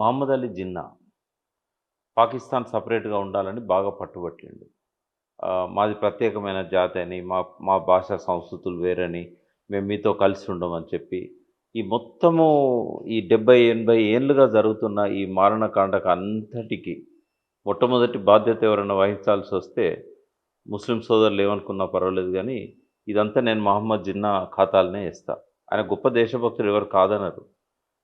మహమ్మద్ అలీ జిన్నా పాకిస్తాన్ సపరేట్గా ఉండాలని బాగా పట్టుబట్టిండు. మాది ప్రత్యేకమైన జాతి అని మా మా భాష సంస్కృతులు వేరని మేము మీతో కలిసి ఉండమని చెప్పి ఈ మొత్తము ఈ డెబ్బై ఎనభై ఏళ్ళుగా జరుగుతున్న ఈ మారణకాండకు అంతటికి మొట్టమొదటి బాధ్యత ఎవరైనా వహించాల్సి వస్తే ముస్లిం సోదరులు ఏమనుకున్నా పర్వాలేదు కానీ ఇదంతా నేను మహమ్మద్ జిన్నా ఖాతాలనే ఇస్తా ఆయన గొప్ప దేశభక్తులు ఎవరు కాదనరు.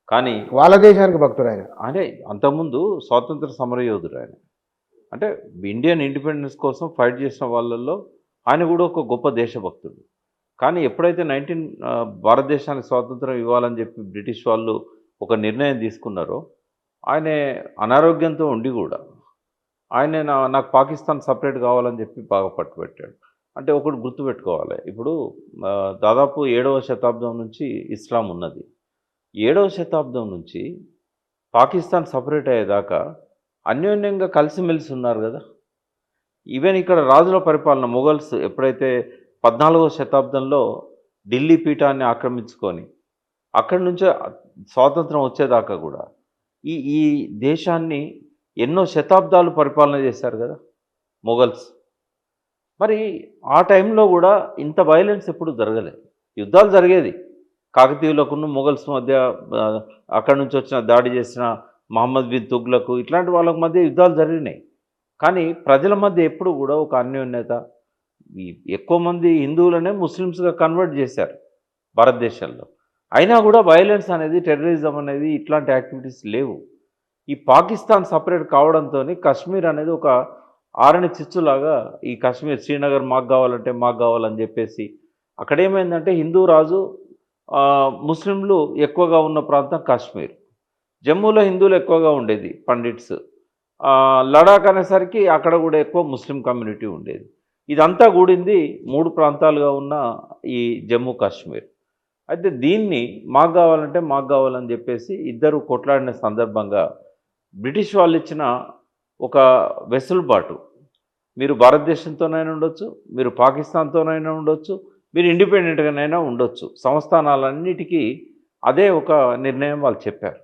కానీ వాళ్ళ దేశానికి భక్తుడు ఆయన. అంటే అంతకుముందు స్వాతంత్ర సమరయోధుడు ఆయన. అంటే ఇండియన్ ఇండిపెండెన్స్ కోసం ఫైట్ చేసిన వాళ్ళల్లో ఆయన కూడా ఒక గొప్ప దేశభక్తుడు. కానీ ఎప్పుడైతే నైన్టీన్ భారతదేశానికి స్వాతంత్రం ఇవ్వాలని చెప్పి బ్రిటిష్ వాళ్ళు ఒక నిర్ణయం తీసుకున్నారో ఆయన అనారోగ్యంతో ఉండి కూడా ఆయన నా- నాకు పాకిస్తాన్ సపరేట్ కావాలని చెప్పి బాగా పట్టుబట్టాడు. అంటే ఒకటి గుర్తుపెట్టుకోవాలి. ఇప్పుడు దాదాపు ఏడవ శతాబ్దం నుంచి ఇస్లాం ఉన్నది. ఏడవ శతాబ్దం నుంచి పాకిస్తాన్ సపరేట్ అయ్యేదాకా అన్యోన్యంగా కలిసిమెలిసి ఉన్నారు కదా. ఈవెన్ ఇక్కడ రాజుల పరిపాలన మొఘల్స్ ఎప్పుడైతే పద్నాలుగవ శతాబ్దంలో ఢిల్లీ పీఠాన్ని ఆక్రమించుకొని అక్కడి నుంచే స్వాతంత్రం వచ్చేదాకా కూడా ఈ ఈ దేశాన్ని ఎన్నో శతాబ్దాలు పరిపాలన చేశారు కదా మొఘల్స్. మరి ఆ టైంలో కూడా ఇంత వైలెన్స్ ఎప్పుడు జరగలేదు. యుద్ధాలు జరిగేది. కాకతీయులకును మొఘల్స్ మధ్య అక్కడి నుంచి వచ్చిన దాడి చేసిన మహమ్మద్ బిన్ తుగ్లకు ఇట్లాంటి వాళ్ళకి మధ్య యుద్ధాలు జరిగినాయి. కానీ ప్రజల మధ్య ఎప్పుడు కూడా ఒక అన్యోన్యత ఈ ఎక్కువ మంది హిందువులనే ముస్లిమ్స్గా కన్వర్ట్ చేశారు భారతదేశంలో అయినా కూడా వైలెన్స్ అనేది టెర్రరిజం అనేది ఇట్లాంటి యాక్టివిటీస్ లేవు. ఈ పాకిస్తాన్ సపరేట్ కావడంతో కశ్మీర్ అనేది ఒక ఆరని చిచ్చులాగా ఈ కశ్మీర్ శ్రీనగర్ మాకు కావాలంటే మాకు కావాలని చెప్పేసి అక్కడ ఏమైందంటే హిందూ రాజు ముస్లింలు ఎక్కువగా ఉన్న ప్రాంతం కాశ్మీర్. జమ్మూలో హిందువులు ఎక్కువగా ఉండేది పండిట్స్. లడాక్ అనేసరికి అక్కడ కూడా ఎక్కువ ముస్లిం కమ్యూనిటీ ఉండేది. ఇదంతా కూడింది మూడు ప్రాంతాలుగా ఉన్న ఈ జమ్మూ కాశ్మీర్. అయితే దీన్ని మాకు కావాలంటే మాకు కావాలని చెప్పేసి ఇద్దరు కొట్లాడిన సందర్భంగా బ్రిటిష్ వాళ్ళు ఇచ్చిన ఒక వెసులుబాటు. మీరు భారతదేశంతోనైనా ఉండొచ్చు మీరు పాకిస్తాన్తోనైనా ఉండొచ్చు మీరు ఇండిపెండెంట్గానైనా ఉండొచ్చు. సంస్థానాలన్నిటికీ అదే ఒక నిర్ణయం వాళ్ళు చెప్పారు.